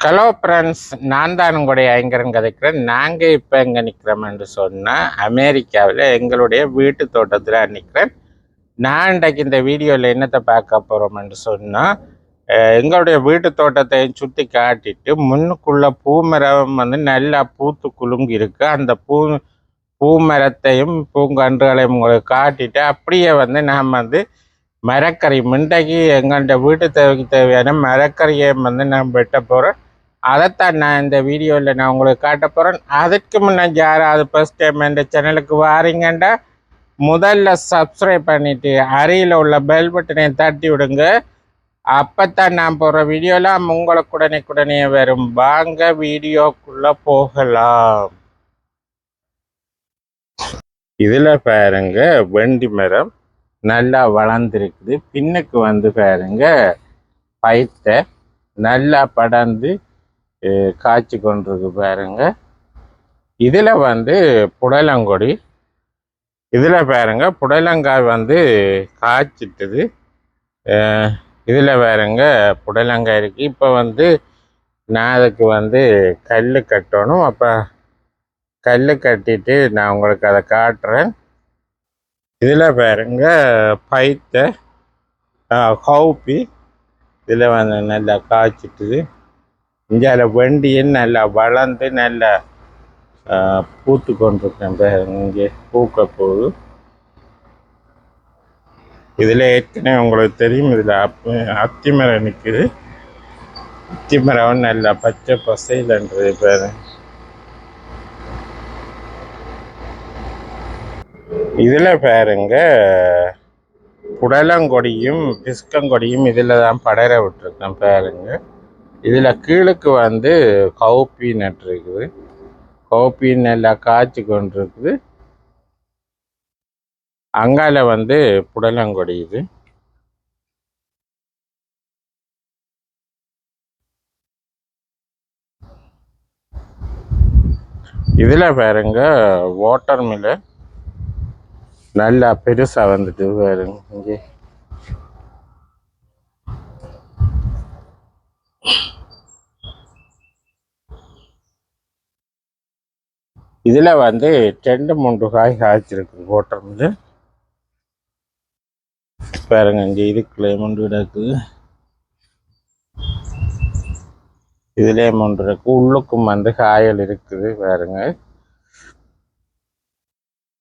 Hello friends நான் தான் உங்களுடைய ஐங்கரன் கதைக்கிறேன். நாங்கள் இப்போ எங்கே நிற்கிறோம் என்று சொன்னால் அமெரிக்காவில் எங்களுடைய வீட்டு தோட்டத்தில் நிற்கிறேன் நான் இன்றைக்கு இந்த வீடியோவில் என்னத்தை பார்க்க போகிறோம் என்று சொன்னால் எங்களுடைய வீட்டு தோட்டத்தையும் சுற்றி காட்டிட்டு முன்னுக்குள்ளே பூமரம் வந்து நல்லா பூத்து குலுங்கி இருக்கு. அந்த பூ பூமரத்தையும் பூங்கன்றுகளையும் உங்களுக்கு காட்டிட்டு அப்படியே வந்து நாம் வந்து மரக்கறி மிண்டைக்கு எங்கள்கிட்ட வீட்டு தேவைக்கு தேவையான மரக்கறியை வந்து நான் வெட்ட போகிறேன் அதைத்தான் நான் இந்த வீடியோவில் நான் உங்களுக்கு காட்ட போகிறேன் அதற்கு முன்னே யாராவது ஃபஸ்ட் டைம் இந்த சேனலுக்கு வாரீங்கண்டா முதல்ல சப்ஸ்கிரைப் பண்ணிவிட்டு அருகில் உள்ள பெல் பட்டனை தட்டி விடுங்க. அப்போத்தான் நான் போடுற வீடியோலாம் உங்களுக்கு உடனே வரும். வாங்க வீடியோக்குள்ளே போகலாம். இதில் பாருங்க வெண்டி மரம் நல்லா வளர்ந்துருக்குது. பின்னுக்கு வந்து பாருங்க பைத்த நல்லா படர்ந்து காய்ச்சி கொண்டிருக்கு பாருங்க. இதில் வந்து புடலங்கொடி. இதில் பாருங்க புடலங்காய் வந்து காய்ச்சிட்டுது. இதில் பாருங்க புடலங்காய் இருக்குது இப்போ வந்து நான் அதுக்கு வந்து கல் கட்டணும். அப்போ கல் கட்டிட்டு நான் உங்களுக்கு அதை காட்டுறேன். இதில் பாருங்க பைத்த ஹவுப்பி இதில் வந்து நல்லா காய்ச்சிட்டுது. இந்தியாவில் வண்டியும் நல்லா வளர்ந்து நல்லா பூத்து கொண்டிருக்கேன் இங்கே பூக்க போகுது. இதில் ஏற்கனவே உங்களுக்கு தெரியும் இதில் அப் அத்திமரம் நிற்குது அத்திமரம் நல்லா பச்சை பசையிலன்றது பேர். இதில் பாருங்க புடலங்கொடியும் பிஸ்கங்கொடியும் இதில் தான் படர விட்டுருக்கேன் பாருங்கள் இதில் கீழுக்கு வந்து கவுப்பி நட்டுருக்குது கவுப்பி நல்லா காய்ச்சி கொண்டிருக்குது. அங்கால வந்து புடலங்கொடி இது. இதில் பாருங்க வாட்டர் மில்லு நல்லா பெருசா வந்துட்டு பாருங்க இங்கே. இதுல வந்து ரெண்டு மூன்று காய் காய்ச்சிருக்கு போட்டிருந்து பாருங்க இங்கே இதுக்குள்ள மூன்று இருக்குது இதுலயே மூன்று இருக்கு. உள்ளுக்கும் வந்து காயல் இருக்குது பாருங்க.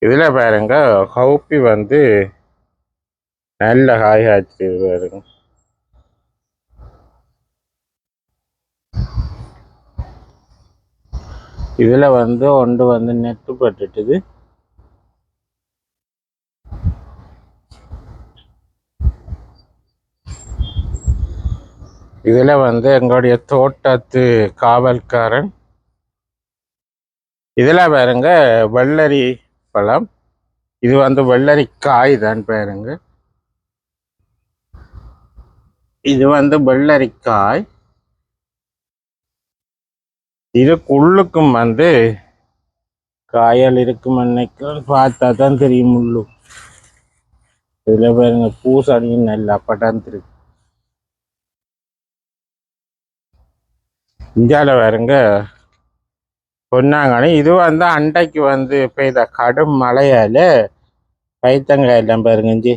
இதுல பாருங்க கவுப்பி வந்து நல்ல காய் காய்ச்சிது பாருங்க. இதுல வந்து ஒன்று வந்து நெட்டு பட்டுட்டுது. இதுல வந்து எங்களுடைய தோட்டத்து காவல்காரன். இதில் பாருங்க வெள்ளரி பழம். இது வந்து வெள்ளரி காய் தான் பாருங்க. இது வந்து வெள்ளரிக்காய் இதுக்குள்ளுக்கும் வந்து காயல் இருக்கும் அன்னைக்கு. பார்த்தா தான் தெரியும் முள்ளு. இதுல பாருங்க பூசணியும் நல்லா படர்ந்துருக்கு. இந்தியாவில் பாருங்க சொன்னாங்கன்னு இது வந்து அண்டைக்கு வந்து பெய்த கடும் மழையால பைத்தங்காய் எல்லாம் பாருங்க இஞ்சி.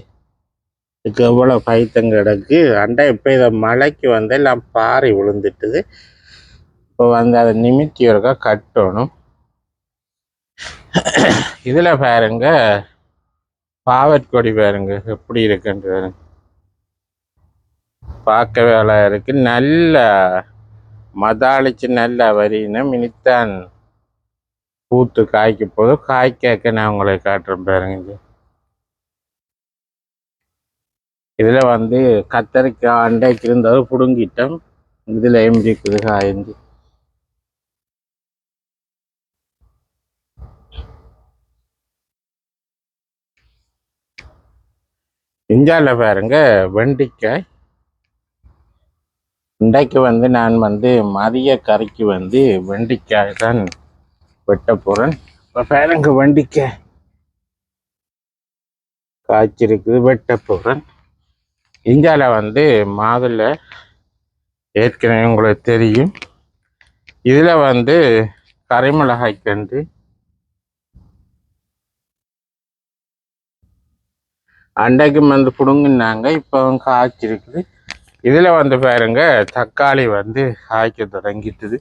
இதுக்கு எவ்வளோ பைத்தங்க கிடக்கு. அண்டை பெய்த மழைக்கு வந்து எல்லாம் பாறை விழுந்துட்டுது. இப்போ வந்து அதை நிமித்தி ஒருக்கா கட்டணும். இதில் பாருங்க பாவற்கொடி பாருங்க எப்படி இருக்குன்றது. பாருங்க பார்க்க வேலை இருக்கு. நல்ல மதாளிச்சு நல்ல வரின்னு மினித்தான் பூத்து காய்க்க போது கேட்க நான் உங்களை காட்டுறேன் பாருங்க இதில் இதுல வந்து கத்தரிக்காய் அண்டைக்கு இருந்தது புடுங்கிட்டோம். இதுல எம்பிக்குது காய்ஞ்சி. இந்தியாவில் பாருங்க வெண்டிக்காய். இன்றைக்கு வந்து நான் வந்து மதிய கறிக்கு வந்து வெண்டிக்காய் தான் வெட்ட போகிறேன் இப்போ பாருங்க வெண்டிக்காய் காய்ச்சிருக்குது வெட்ட போகிறேன் இந்தியாவில் வந்து மாதுளை ஏற்கனவே உங்களுக்கு தெரியும். இதில் வந்து கரைமிளகாய் வந்து அண்டைக்கு வந்து பிடுங்கினாங்க இப்போ காய்ச்சிருக்குது. இதில் வந்து பாருங்க தக்காளி வந்து காய்க்க தொடங்கிட்டுது.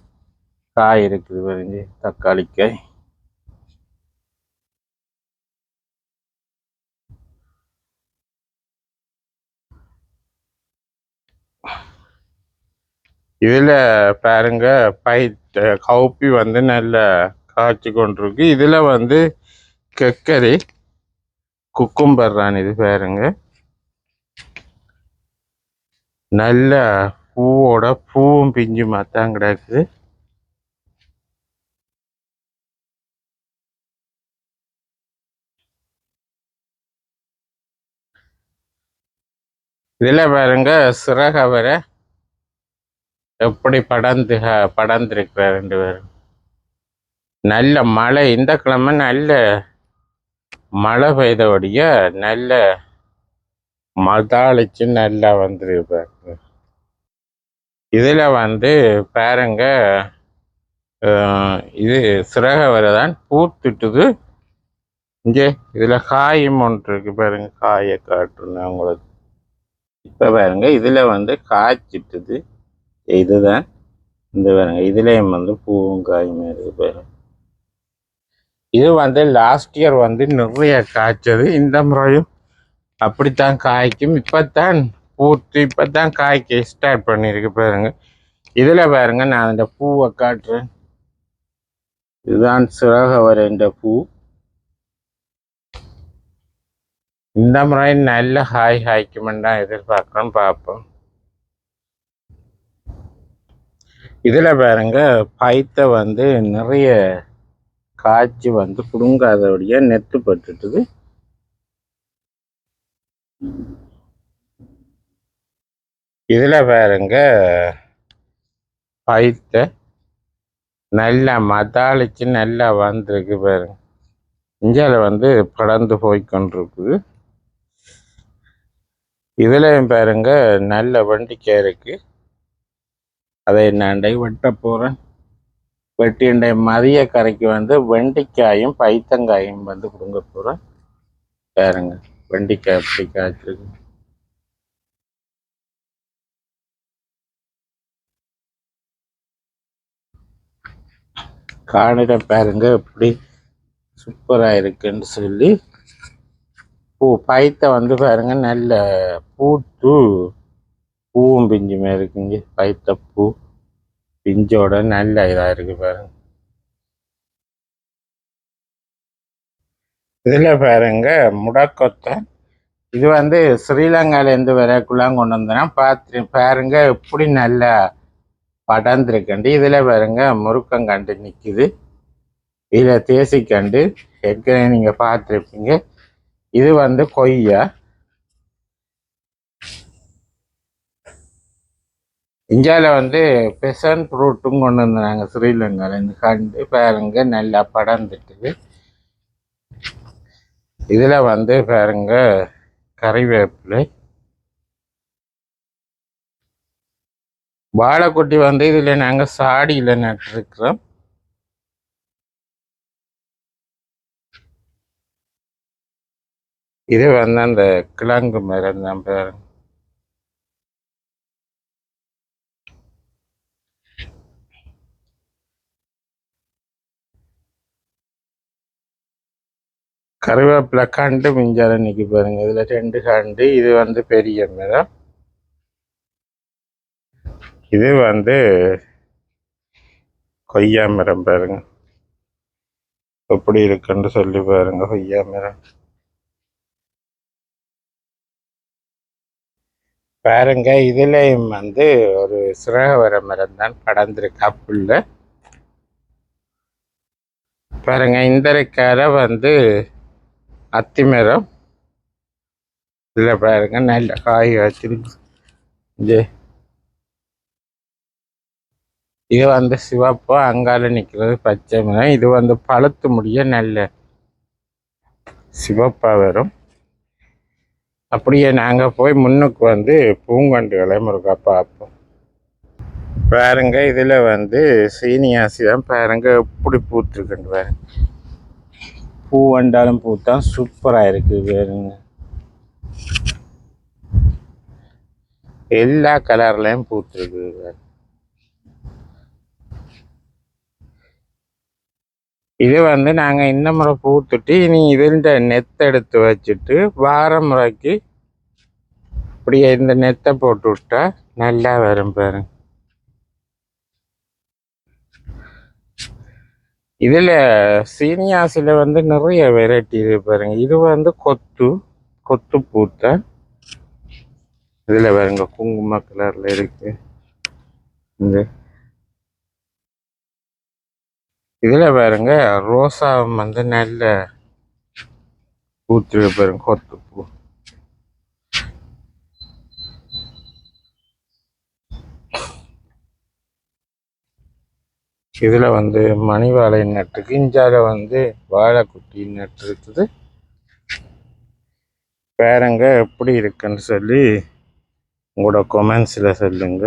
காய் இருக்குது பாருங்க தக்காளிக்காய் இதில் பாருங்க பை கவுப்பி வந்து நல்ல காய்ச்சி கொண்டிருக்கு. இதில் வந்து கெக்கரி. குக்கும்பர் தான் இது பாருங்க. நல்ல பூவோட பூவும் பிஞ்சு தான் கிடக்குது இதில் பாருங்க சிறகவரை எப்படி படந்து படர்ந்துருக்கிறார் ரெண்டு பேரும். நல்ல மழை இந்த கிழமை நல்ல மழை பெய்தபடிய நல்ல மதாளிச்சு நல்லா வந்துருப்பாரு இதில் வந்து பாருங்க இது சிறகவரை தான் பூத்துட்டுது. இங்கே இதில் காயும் ஒன்று இருக்கு பாருங்க காயை காட்டுறேன் உங்களுக்கு. இப்போ பாருங்க இதில் வந்து காய்ச்சிட்டுது. இதுதான் இந்த பாருங்க இதுலேயும் வந்து பூவும் காயும் இருக்கு பாருங்க. இது வந்து லாஸ்ட் இயர் வந்து நிறைய காய்ச்சது இந்த முறையும் அப்படித்தான் காய்க்கும். இப்போத்தான் பூத்து இப்போத்தான் காய்க்க ஸ்டார்ட் பண்ணியிருக்கு பாருங்க. இதில் பாருங்க நான் இந்த பூவை காட்டுறேன். இதுதான் சிறக வரைந்த பூ. இந்த முறை நல்ல ஹாய் ஹாய்க்குமெண்டா எதிர்பார்க்குறோம் பார்ப்போம். இதில் பாருங்க பைத்த வந்து நிறைய காய்ச்சி வந்து குடுங்காதபடியா நெத்து பட்டுட்டுது. இதில் பாருங்க பைத்த நல்லா மதாளிச்சு நல்லா வந்திருக்கு பாருங்க. இஞ்சால வந்து படர்ந்து போய்கொண்டிருக்குது இதுலயும் பாருங்க நல்ல வண்டிக்காய் இருக்கு. அதை நான் வெட்ட போகிறேன் வெட்டிண்ட மதிய கரைக்கு வந்து வெண்டைக்காயும் பைத்தங்காயும் வந்து கொடுங்க போகிறேன் பாருங்க வெண்டைக்காய் எப்படி காய்ச்சிருக்கு. காணிட பாருங்க எப்படி சூப்பராக இருக்குன்னு சொல்லி. பூ பைத்த வந்து பாருங்க நல்ல பூத்து பூவும் பிஞ்சுமே இருக்குங்க பைத்த பூ. பிஞ்சோட நல்ல இதாக இருக்கு பாருங்க. இதில் பாருங்க முடக்கொத்தை. இது வந்து ஸ்ரீலங்காலேருந்து வரக்குள்ளாம் கொண்டு வந்தேன்னா பார்த்து பாருங்க எப்படி நல்லா படர்ந்துருக்கண்டு இதில் பாருங்க முருக்கங்கண்டு நிற்குது இதில் தேசிக்கண்டு. ஏற்கனவே நீங்கள் பார்த்துருப்பீங்க இது வந்து கொய்யா. இந்தியாவில் வந்து பெசன் ஃப்ரூட்டும் கொண்டு வந்தாங்க. ஸ்ரீலங்காலேருந்து கண்டு பாருங்க நல்லா படர்ந்துட்டுது இதில் வந்து பாருங்க கறிவேப்பிலை. வாழைக்குட்டி வந்து இதில் நாங்கள் சாடியில் நட்டிருக்கிறோம். இது வந்து அந்த கிழங்கு மரம் தான் பாருங்க. கருவேப்பிலை கண்டு மிஞ்சால நிற்கி பாருங்க. இதில் ரெண்டு கண்டு இது வந்து பெரிய மரம். இது வந்து கொய்யா மரம் பாருங்க. எப்படி இருக்குன்னு சொல்லி பாருங்க கொய்யா மரம். பாருங்க இதுலயும் வந்து ஒரு சிறகவர மரம் தான் படர்ந்திருக்கு அப்புள்ள பாருங்க இந்த கரை வந்து அத்திமரம் இல்லை இதில் பாருங்க நல்ல காய் வச்சிருக்கு. இது. இது வந்து சிவப்பு அங்கால நிற்கிறது பச்சை மரம். இது வந்து பழுத்து முடிய நல்ல சிவப்பாக வரும். அப்படியே நாங்கள் போய் முன்னுக்கு வந்து பூங்கண்டுகளை முருகா பார்ப்போம். பாருங்க இதில் வந்து சீனியாசி தான் பாருங்க எப்படி பூத்துருக்குன்னு பாருங்க. பூ வண்டாலும் பூத்தான் சூப்பராக இருக்குது பாருங்க. எல்லா கலர்லையும் பூத்துருக்கு இது வந்து நாங்கள் இந்த முறை பூத்துட்டு இனி இதுன்ற நெத்தை எடுத்து வச்சுட்டு வார முறைக்கு இப்படியே இந்த நெத்தை போட்டு விட்டா நல்லா வரும் பாருங்க. இதுல சீனியாஸில் வந்து நிறைய வெரைட்டி இருக்கு பாருங்க. இது வந்து கொத்து கொத்து பூத்த. இதுல பாருங்க குங்கும கலர்ல இருக்கு. இந்த இதுல பாருங்க ரோசா வந்து நல்ல பூத்து பாருங்க கொத்து பூ. இதுல வந்து மணிவாழை நட்டுருக்கு. இஞ்சால வந்து வாழைக்குட்டி நட்டு இருக்குது பேரங்க எப்படி இருக்குன்னு சொல்லி உங்களோட கொமெண்ட்ஸில் சொல்லுங்க.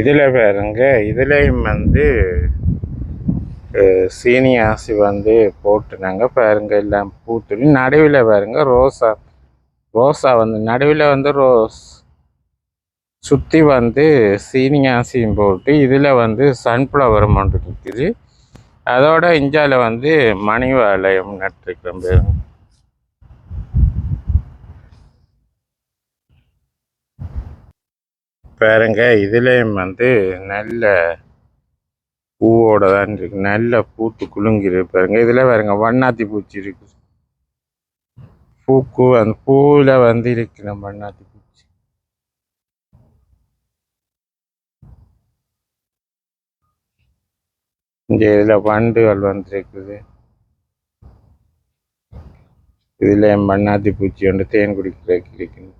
இதில் பாருங்க இதுலேயும் வந்து சீனி ஆசி வந்து போட்டுனாங்க. பாருங்க எல்லாம் பூத்துடி நடுவில் பாருங்க ரோசா. ரோசா வந்து நடுவில் வந்து ரோஸ். சுற்றி வந்து சீனி ஆசியும் போட்டு இதில் வந்து சன்ஃப்ளவர் மட்டும் இருக்குது. அதோட இஞ்சால வந்து மணி வாழையம் நட்டுருக்கேன் பாருங்க. பாருங்க இதுலேயும் வந்து நல்ல பூவோட தான் இருக்கு. நல்ல பூத்து குலுங்கிரு பாருங்க. இதில் பாருங்க வண்ணாத்தி பூச்சி இருக்கு. பூக்கு அந்த பூவில் வந்து இருக்கு நம்ம வண்ணாத்தி பூச்சி. இந்த இதில் வண்டுகள் வந்துருக்குது. இதில் மண்ணாத்தி பூச்சி ஒன்று தேன் குடிக்கிறதுக்கு இருக்குது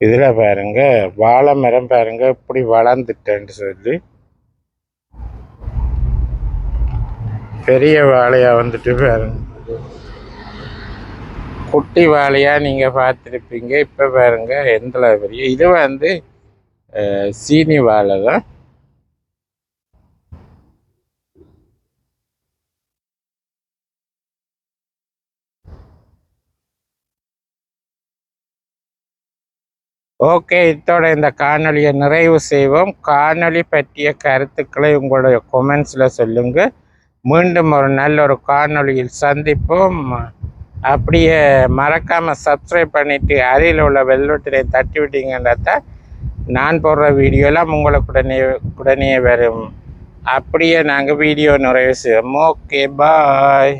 இதில் பாருங்க வாழை மரம் பாருங்க இப்படி வளர்ந்துட்டேன்னு சொல்லி. பெரிய வாழையா வந்துட்டு பாருங்க. குட்டி வாழையா நீங்க பார்த்துருப்பீங்க. இப்போ பாருங்க எந்த பெரிய இது வந்து சீனி வாழை தான் ஓகே இத்தோட இந்த காணொளியை நிறைவு செய்வோம். காணொளி பற்றிய கருத்துக்களை உங்களுடைய கொமெண்ட்ஸில் சொல்லுங்க. மீண்டும் ஒரு நல்ல ஒரு காணொளியில் சந்திப்போம். அப்படியே மறக்காமல் சப்ஸ்கிரைப் பண்ணிவிட்டு அருகில் உள்ள வெள்ளொட்டினை தட்டி விட்டீங்கன்னா தான் நான் போடுற வீடியோலாம் உங்களுக்கு உடனே உடனே வரும். அப்படியே நாங்கள் வீடியோ நிறைவு செய்வோம். Okay bye